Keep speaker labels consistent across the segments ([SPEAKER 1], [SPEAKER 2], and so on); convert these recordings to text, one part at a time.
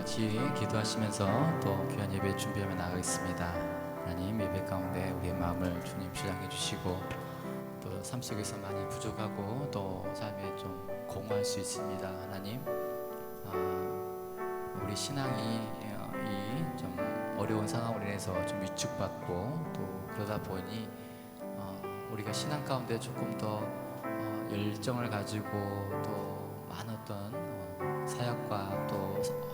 [SPEAKER 1] 같이 기도하시면서 또 귀한 예배 준비하며 나가겠습니다. 하나님 예배 가운데 우리의 마음을 주님 주장해 주시고 또 삶 속에서 많이 부족하고 또 삶에 좀 공허할 수 있습니다. 하나님 아, 우리 신앙이 이좀 어려운 상황으로 인해서 좀 위축받고 또 그러다 보니 어, 우리가 신앙 가운데 조금 더 어, 열정을 가지고 또 어떤 어, 사역과 또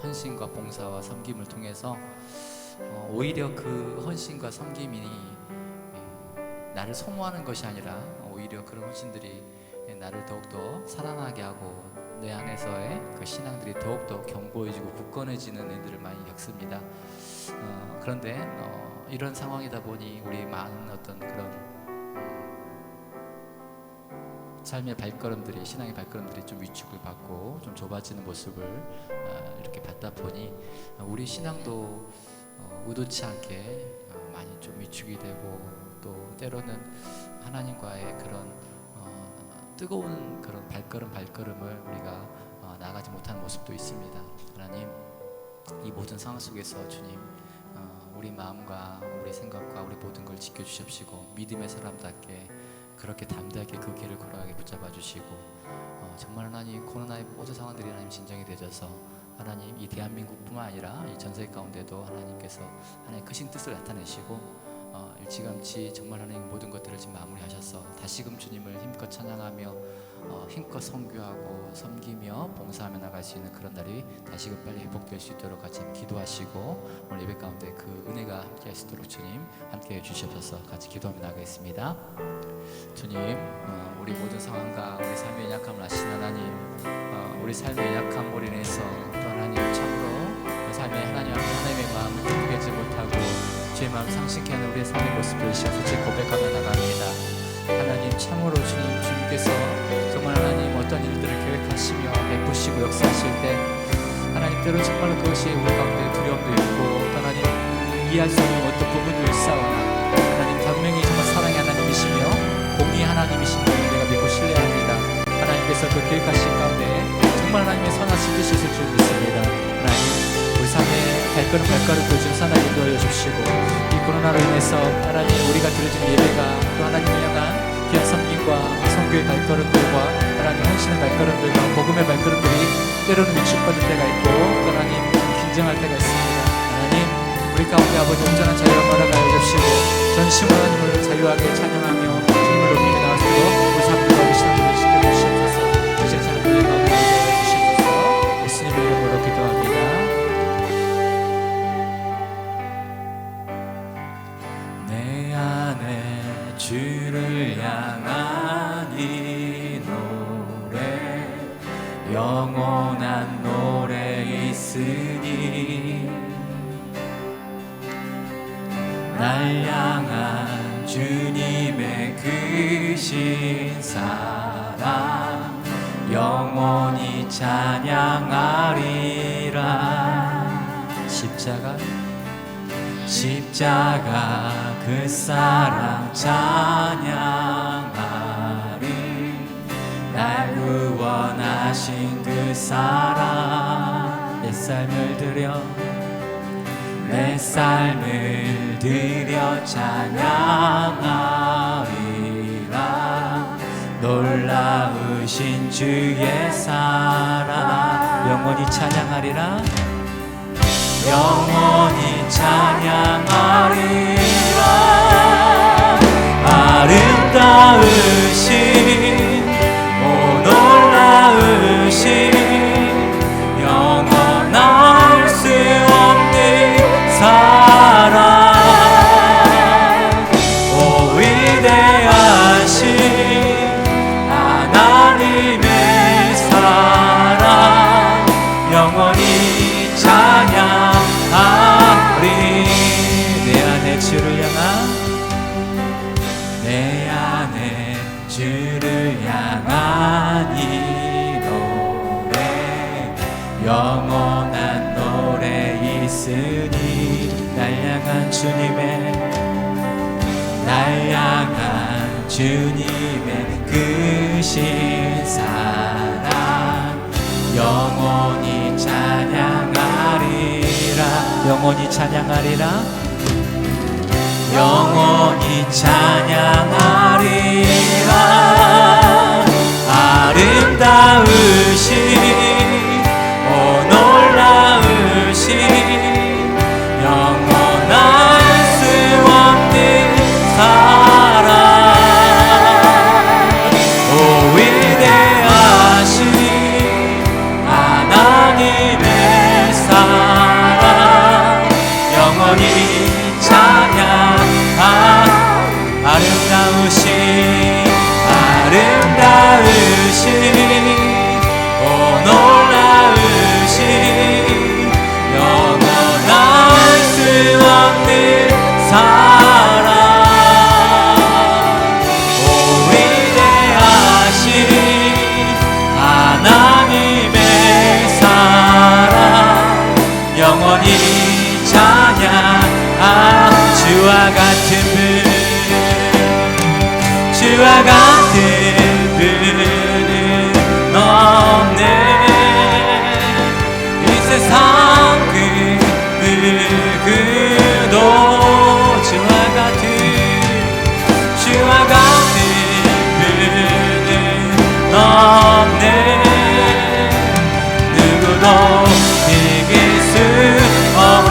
[SPEAKER 1] 헌신과 봉사와 섬김을 통해서 어, 오히려 그 헌신과 섬김이 예, 나를 소모하는 것이 아니라 오히려 그런 헌신들이 예, 나를 더욱더 살아나게 하고 내 안에서의 그 신앙들이 더욱더 견고해지고 굳건해지는 일들을 많이 겪습니다. 어, 그런데 어, 이런 상황이다 보니 우리 많은 어떤 그런 음, 삶의 발걸음들이 신앙의 발걸음들이 좀 위축을 받고 좀 좁아지는 모습을 어, 이렇게 받다 보니 어, 우리 신앙도 어, 의도치 않게 어, 많이 좀 위축이 되고 또 때로는 하나님과의 그런 어, 뜨거운 그런 발걸음 발걸음을 우리가 어, 나가지 못하는 모습도 있습니다. 하나님 이 모든 상황 속에서 주님 어, 우리 마음과 우리 생각과 우리 모든 걸 지켜주십시고 믿음의 사람답게 그렇게 담대하게 그 길을 걸어가게 붙잡아 주시고 어, 정말 하나님 코로나의 모든 상황들이 하나님 진정이 되셔서 하나님 이 대한민국뿐만 아니라 이 전 세계 가운데도 하나님께서 하나님 크신 뜻을 나타내시고 어, 일찌감치 정말 하나님 모든 것들을 지금 마무리하셔서 다시금 주님을 힘껏 찬양하며 어, 힘껏 선교하고 섬기며 봉사하며 나갈 수 있는 그런 날이 다시금 빨리 회복될 수 있도록 같이 기도하시고 오늘 예배 가운데 그 은혜가 함께 할수 있도록 주님 함께 해 주시옵소서 같이 기도하며 나가겠습니다. 주님, 어, 우리 모든 상황과 우리 삶의 약함을 아시는 하나님, 어, 우리 삶의 약함으로 인해서 또 하나님 참으로 그 삶의 하나님 앞에 하나님의 마음을 하지 못하고 주의 마음 상실케 하는 우리의 삶의 모습을 솔직히 고백하며 나갑니다. 하나님 참으로 주님 주님께서 어떤 일들을 계획하시며 베푸시고 역사하실 때 하나님 때로 정말로 그것이 우리 가운데 두려움도 있고 또 하나님 이해할 수 없는 어떤 부분도 있사오나 하나님 분명히 정말 사랑의 하나님이시며 공의 하나님이신 걸 내가 믿고 신뢰합니다. 하나님께서 그 계획하신 가운데 정말 하나님의 선하신 뜻이 있을 줄 믿습니다. 하나님 우리 삶의 발걸음 발걸음도 좀 선하게 인도하여 주시고 이 코로나로 인해서 하나님 우리가 드려진 예배가 또 하나님을 향한 귀한 섬김과 성교의 발걸음들과 하나님 헌신의 발걸음들과 복음의 발걸음들이 때로는 위축받을 때가 있고 또 하나님 좀 긴장할 때가 있습니다. 하나님 우리 가운데 아버지 온전한 자유와 말아가 여 주시고 전심으로 하나님을 자유하게 찬양하며 그 사랑 찬양하리. 날 구원하신 그 사랑. 내 삶을 들여 내 삶을 들여 찬양하리라. 놀라우신 주의 사랑. 영원히 찬양하리라. 영원히 찬양하리라 아름다우신 오 놀라우신 주님의 날 향한 주님의 크신 사랑. 영원히 찬양하리 영원히 찬양하리라. 영원히 찬양하리라 영원히 찬양. 아 주와 같은 분. 주와 같은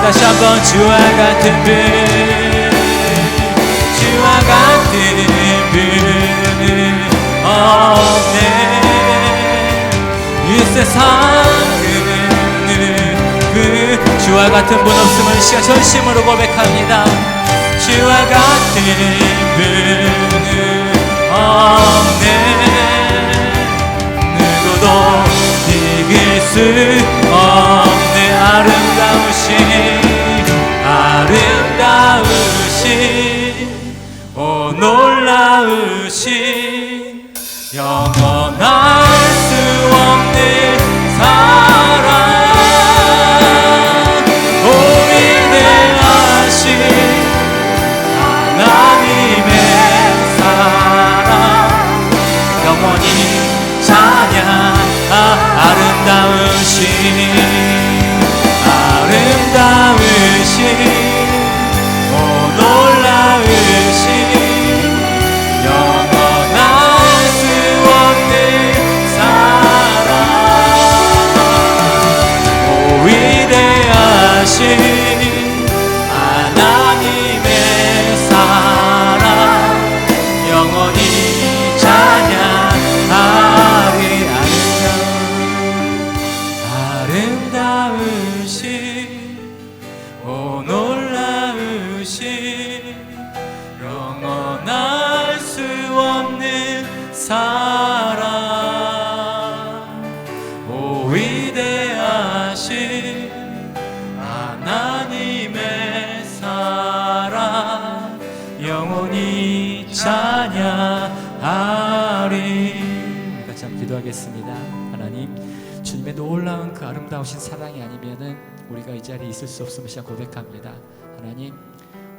[SPEAKER 1] 다 다시 한번 주와 같은 분. 주와 같은 분은 없네. 이 세상 그 주와 같은 분 없음을 시간 전심으로 고백합니다. 주와 같은 분은 없네. 누구도 이길 수 없네 아름다우신 아름다우신 오 놀라우신 영원할 수 없는 사랑 영원할 수 없는 사랑. 오 위대하신 하나님의 사랑. 영원히 찬양하리. 같이 한번 기도하겠습니다. 하나님 주님의 놀라운 그 아름다우신 사랑이 아니면은 우리가 이 자리에 있을 수 없음을 시작 고백합니다. 하나님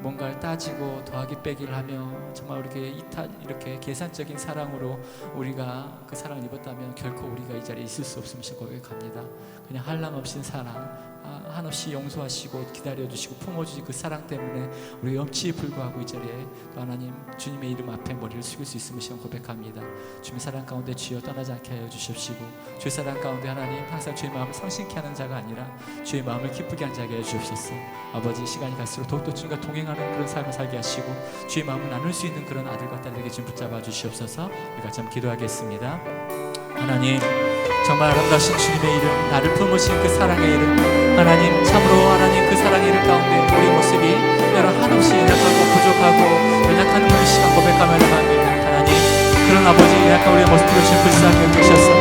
[SPEAKER 1] 뭔가를 따지고 더하기 빼기를 하며 정말 이렇게 이탈 이렇게 계산적인 사랑으로 우리가 그 사랑을 입었다면 결코 우리가 이 자리에 있을 수 없음을 고백합니다. 그냥 한량 없인 사랑 아, 한없이 용서하시고 기다려주시고 품어주신 그 사랑 때문에 우리 염치에 불구하고 이 자리에 또 하나님 주님의 이름 앞에 머리를 숙일 수 있음을 시험 고백합니다. 주님의 사랑 가운데 주여 떠나지 않게 하여 주십시고 주의 사랑 가운데 하나님 항상 주의 마음을 상심케 하는 자가 아니라 주의 마음을 기쁘게 하는 자게 하여 주옵소서. 아버지 시간이 갈수록 더욱더 주님과 동행하는 그런 삶을 살게 하시고 주의 마음을 나눌 수 있는 그런 아들과 딸에게 좀 붙잡아 주시옵소서. 우리 같이 한번 기도하겠습니다. 하나님 정말 아름다우신 주님의 이름 나를 품으신 그 사랑의 이름 하나님 참으로 하나님 그 사랑의 이름 가운데 우리 모습이 여러 한없이 연약하고 부족하고 연약한 우리 시간 고백하며 나갑니다 하나님 그런 아버지 연약한 우리의 모습들을 주님 불쌍히 여기셔서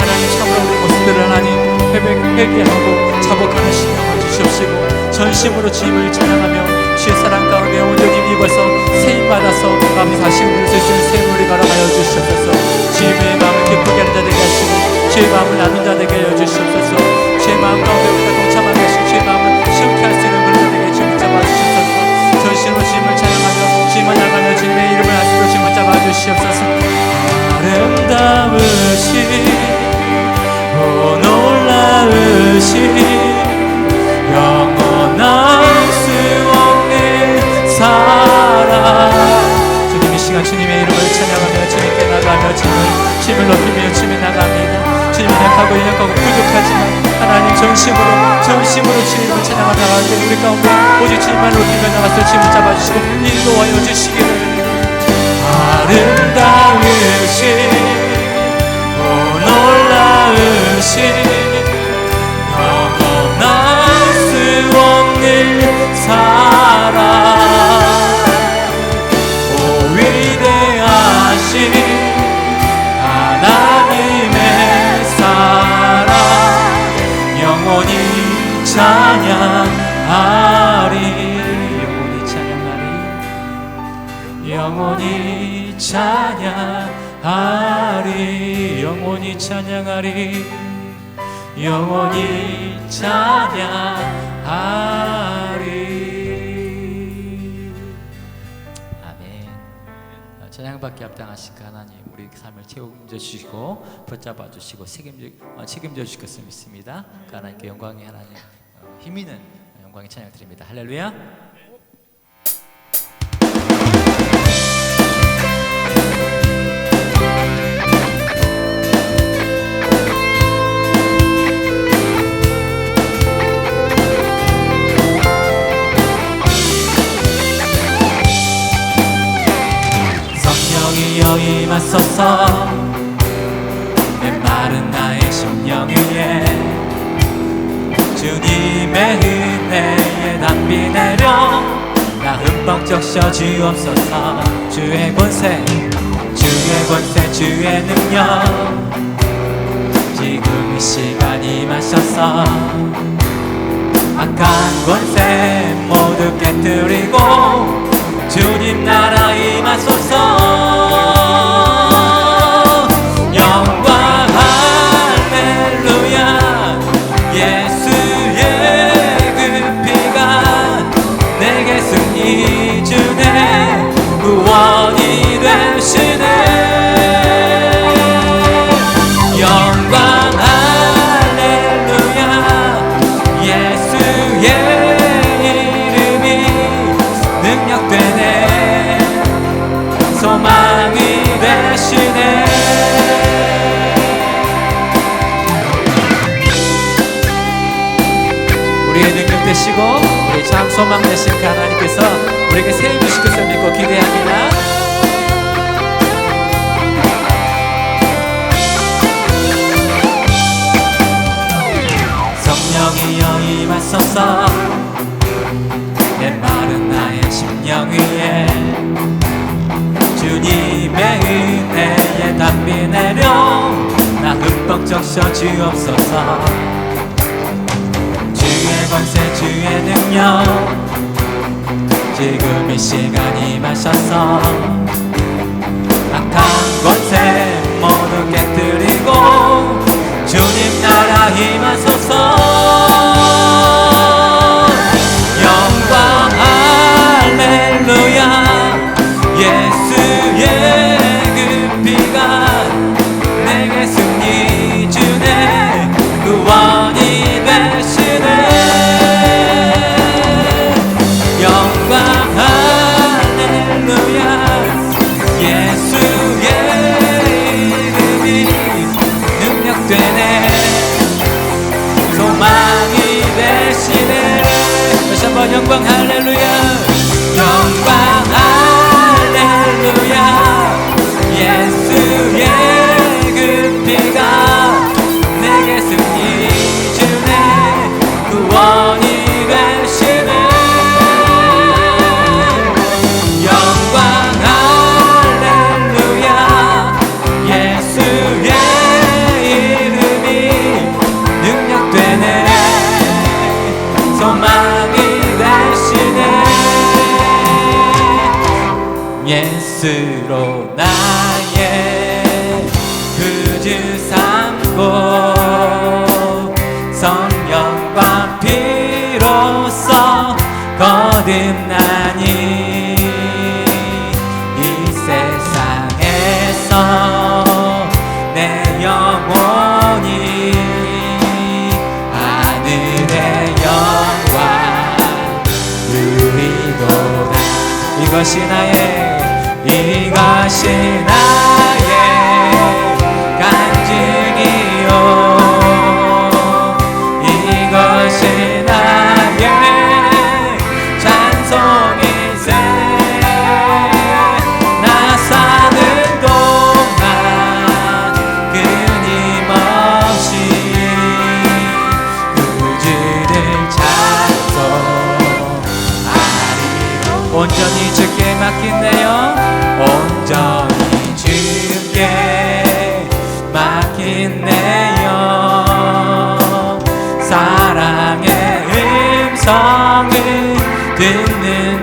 [SPEAKER 1] 하나님 참으로 우리 모습들을 하나님 회개, 회개하고 자복하는 신령을 주시옵시고 전심으로 주님을 찬양하며 주의 사랑 가운데 온전히 입어서 세임 받아서 아버지 다시 우리를 세주는 새 놀이 걸어가여 주시옵소서. 주님의 마음을 주의 마음을 나눈 자 되게 여 주시옵소서. 주의 마음 가운데 우리가 동참하게 하시 주의 마음을 시험케 할 수 있는 그런 자 되게 주님 잡아 주시옵소서. 전신으로 주님을 찬양하며 주님만 나가며 주님의 이름을 아시고 주님을 잡아 주시옵소서. 아름다우신 오 놀라우신 영원할 수 없는 사랑. 주님 이 시간 주님의 이름을 찬양하며 주님께 나가며 주님을 높이며 주님 나가며 연약하고 연약하고 부족하지만 하나님
[SPEAKER 2] 전심으로 전심으로 주님을 찬양하 나갈 때 우리 가운데 오직 주님만으로 우리가 나가서 짐을 잡아주시고 인도하여 주시기를. 아름다우신 오 놀라우신 찬양하리. 영원히 찬양하리. 영원히 찬양하리. 영원히 찬양하리. 영원히 찬양하리.
[SPEAKER 1] 아멘. 어, 찬양받기 합당하신 그 하나님 우리 삶을 책임져 주시고 붙잡아 주시고 책임져 주실 것을 믿습니다. 그 하나님께 영광의 하나님. 어, 힘 있는 영광의 찬양 드립니다. 할렐루야.
[SPEAKER 2] 성령이 여임하소서 내 마른 나의 심령 위에 주님의 은혜에 담비 내려 나 흠뻑 적셔 주옵소서 주의 권세 주의 권세 주의 능력. 지금 이 시간 임하셔서 악한 권세 모두 깨뜨리고 주님 나라 임하소서 되시고 우리 참 소망 되신 그 하나님께서 우리에게 세우실 것을 믿고 기대합니다. 성령이 여 임하소서. 내 마른 나의 심령 위에. 주님의 은혜에 담비 내려. 나 흠뻑 적셔 주옵소서 주의 능력. 지금 이 시간 임하셔서 영광 할렐루야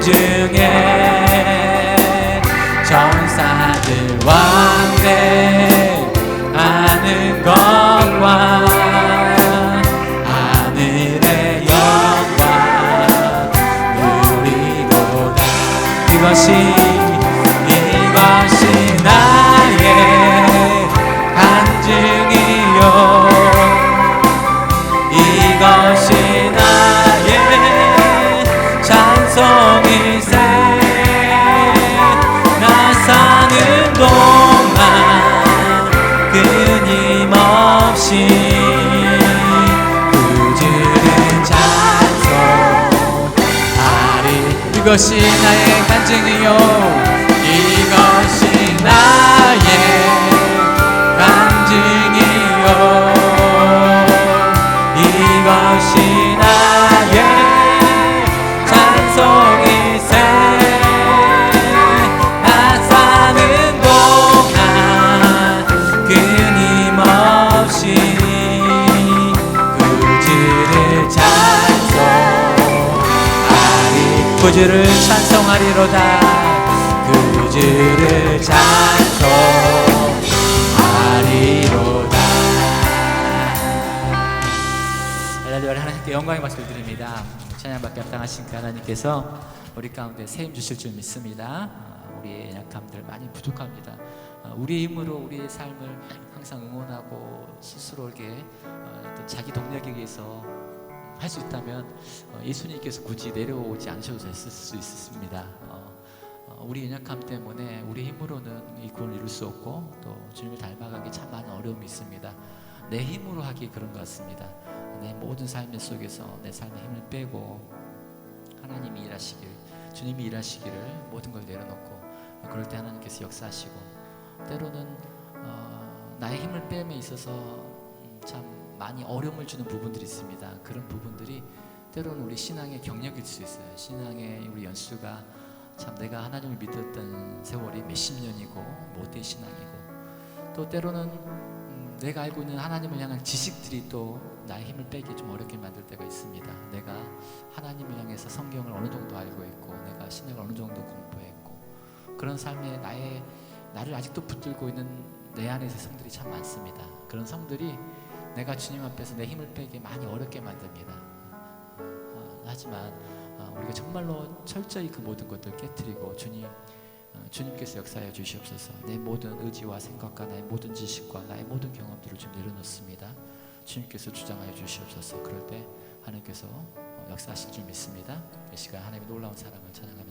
[SPEAKER 2] 중에 전사들 왕래 하는 것과 하늘의 영광 누리도다 이것이 이것이 이것이 나의 간증이요 주를 찬송하리로다 구주를 찬송하리로다 할렐루야 하나님께 영광의 말씀을 드립니다. 찬양받게 합당하신 그 하나님께서 우리 가운데 세임 주실 줄 믿습니다. 아, 우리의 약함들 많이 부족합니다. 아, 우리의 힘으로 우리의 삶을 항상 응원하고 스스로 이렇게 어, 자기 동력에 의해서 할 수 있다면 어, 예수님께서 굳이 내려오지 않으셔도 됐을 수 있습니다. 어, 어, 우리 연약함 때문에 우리 힘으로는 이 구원을 이룰 수 없고 또 주님을 닮아가기 참 많은 어려움이 있습니다. 내 힘으로 하기 그런 것 같습니다. 내 모든 삶 속에서 내 삶의 힘을 빼고 하나님이 일하시길 주님이 일하시기를 모든 걸 내려놓고 그럴 때 하나님께서 역사하시고 때로는 어, 나의 힘을 빼임에 있어서 음, 참 많이 어려움을 주는 부분들이 있습니다. 그런 부분들이 때로는 우리 신앙의 경력일 수 있어요. 신앙의 우리 연수가 참 내가 하나님을 믿었던 세월이 몇십 년이고 못된 신앙이고 또 때로는 음, 내가 알고 있는 하나님을 향한 지식들이 또 나의 힘을 빼기 좀 어렵게 만들 때가 있습니다. 내가 하나님을 향해서 성경을 어느 정도 알고 있고 내가 신약을 어느 정도 공부했고 그런 삶에 나의 나를 아직도 붙들고 있는 내 안에서 성들이 참 많습니다. 그런 성들이 내가 주님 앞에서 내 힘을 빼기 많이 어렵게 만듭니다. 어, 하지만 어, 우리가 정말로 철저히 그 모든 것들 깨뜨리고 주님 어, 주님께서 역사하여 주시옵소서. 내 모든 의지와 생각과 나의 모든 지식과 나의 모든 경험들을 좀 내려놓습니다. 주님께서 주장하여 주시옵소서. 그럴 때 하나님께서 어, 역사하실 줄 믿습니다. 이 시간 하나님의 놀라운 사랑을 나가겠습니다.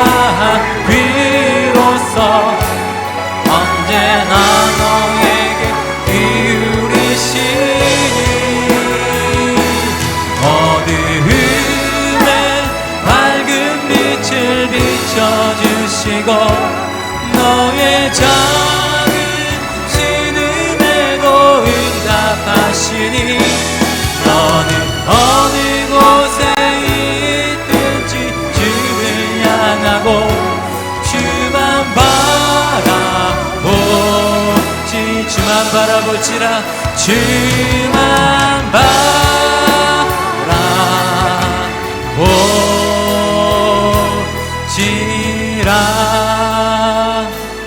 [SPEAKER 2] 주만 바라보지라.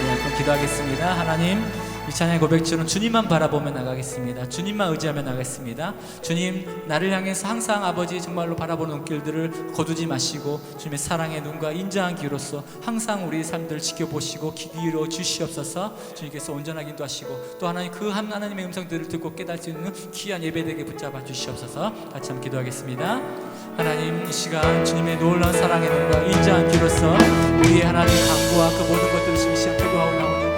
[SPEAKER 2] 네, 기도하겠습니다. 하나님 이 찬양의 고백처럼 주님만 바라보며 나가겠습니다. 주님만 의지하며 나가겠습니다. 주님 나를 향해서 항상 아버지 정말로 바라보는 눈길들을 거두지 마시고 주님의 사랑의 눈과 인자한 귀로서 항상 우리 삶들을 지켜보시고 기기로 주시옵소서 주님께서 온전하게 인도하시고 또 하나님 그한 하나님의 음성들을 듣고 깨달을 수 있는 귀한 예배되게 붙잡아 주시옵소서 같이 한번 기도하겠습니다. 하나님 이 시간 주님의 놀라운 사랑의 눈과 인자한 귀로서 우리의 하나님 강구와 그 모든 것들을 주시 기도하고 나오는